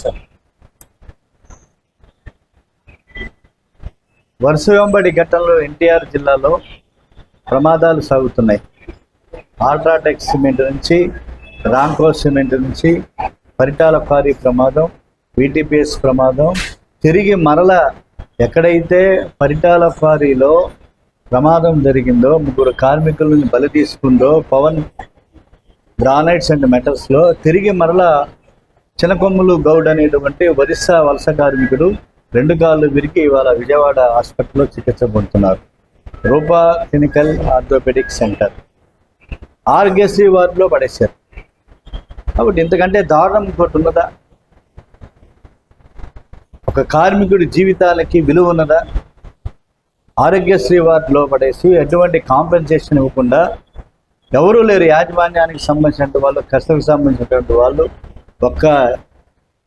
Sir వరుస వెంబడి ఘట్టంలో ఎన్టీఆర్ జిల్లాలో ప్రమాదాలు సాగుతున్నాయి. ఆల్ట్రాటెక్ సిమెంట్ నుంచి రాంకో సిమెంట్ నుంచి పరిటాల క్వారీ ప్రమాదం వీటీపీఎస్ ప్రమాదం తిరిగి మరల ఎక్కడైతే పరిటాల క్వారీలో ప్రమాదం జరిగిందో ముగ్గురు కార్మికులను బలి తీసుకుందో పవన్ గ్రానైట్స్ అండ్ మెటల్స్లో తిరిగి మరలా చినకొమ్ములు గౌడ్ అనేటువంటి ఒరిస్సా వలస కార్మికుడు రెండు కాళ్ళు విరిగి ఇవాళ విజయవాడ హాస్పిటల్లో చికిత్స పొందుతున్నారు. Roopa clinical orthopaedic centre. ఆర్గేసీ వార్డులో పడేశారు. కాబట్టి ఇంతకంటే దారుణం ఇంకోటి ఉన్నదా? ఒక కార్మికుడి జీవితాలకి విలువ ఉన్నదా? ఆరోగ్యశ్రీ వార్డులో పడేసి ఎటువంటి కాంపెన్సేషన్ ఇవ్వకుండా ఎవరూ లేరు యాజమాన్యానికి సంబంధించినటువంటి వాళ్ళు కష్టకు సంబంధించినటువంటి వాళ్ళు ఒక్క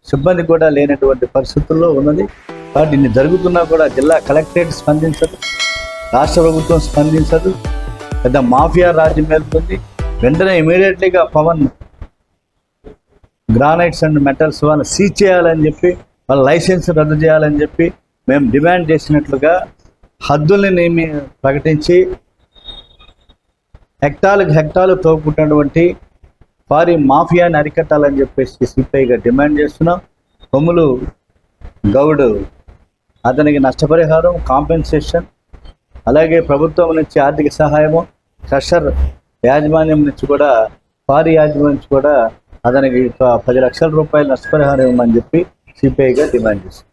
సిబ్బంది కూడా లేనటువంటి పరిస్థితుల్లో ఉన్నది. కాబట్టి ఇన్ని జరుగుతున్నా కూడా జిల్లా కలెక్టరేట్ స్పందించదు రాష్ట్ర ప్రభుత్వం స్పందించదు. పెద్ద మాఫియా రాజ్యం వెళ్తుంది వెంటనే ఇమీడియట్లీగా పవన్ గ్రానైట్స్ అండ్ మెటల్స్ వాళ్ళని సీజ్ చేయాలని చెప్పి వాళ్ళ లైసెన్స్ రద్దు చేయాలని చెప్పి మేము డిమాండ్ చేసినట్లుగా హద్దుల్ని నియమి ప్రకటించి హెక్టాలకు హెక్టాలు తోపుకుంటున్నటువంటి వారి మాఫియాని అరికట్టాలని చెప్పేసి సిపిఐగా డిమాండ్ చేస్తున్నాం. కొమ్ములు గౌడ్ అతనికి నష్టపరిహారం కాంపెన్సేషన్ అలాగే ప్రభుత్వం నుంచి ఆర్థిక సహాయము క్రషర్ యాజమాన్యం నుంచి కూడా వారి యాజమాన్యం నుంచి కూడా అతనికి పది లక్షల రూపాయలు నష్టపరిహారం ఇవ్వమని చెప్పి సిపిఐగా డిమాండ్ చేస్తుంది